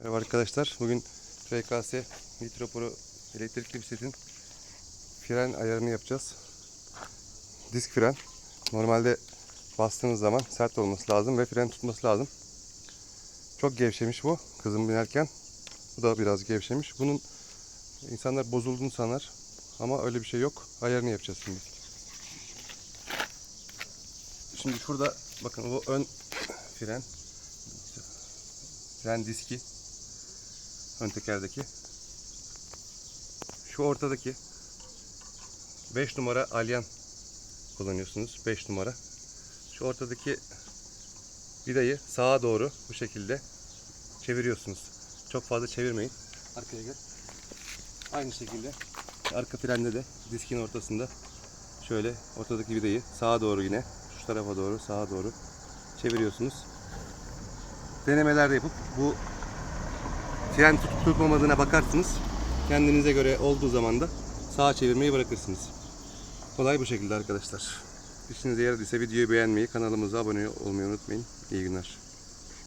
Merhaba arkadaşlar. Bugün FKS Nitropro elektrikli bisikletin fren ayarını yapacağız. Disk fren. Normalde bastığınız zaman sert olması lazım ve fren tutması lazım. Çok gevşemiş bu kızım binerken. Bu da biraz gevşemiş. Bunun insanlar bozulduğunu sanar ama öyle bir şey yok. Ayarını yapacağız şimdi. Şimdi şurada bakın bu ön fren. Fren diski ön tekerdeki. Şu ortadaki 5 numara alyan kullanıyorsunuz. 5 numara. Şu ortadaki vidayı sağa doğru bu şekilde çeviriyorsunuz. Çok fazla çevirmeyin. Arkaya gel. Aynı şekilde arka frende de diskin ortasında şöyle ortadaki vidayı sağa doğru yine şu tarafa doğru sağa doğru çeviriyorsunuz. Denemeler yapıp bu fren tutup tutmamadığına bakarsınız. Kendinize göre olduğu zaman da sağa çevirmeyi bırakırsınız. Kolay bu şekilde arkadaşlar. İşinize yaradıysa videoyu beğenmeyi, kanalımıza abone olmayı unutmayın. İyi günler.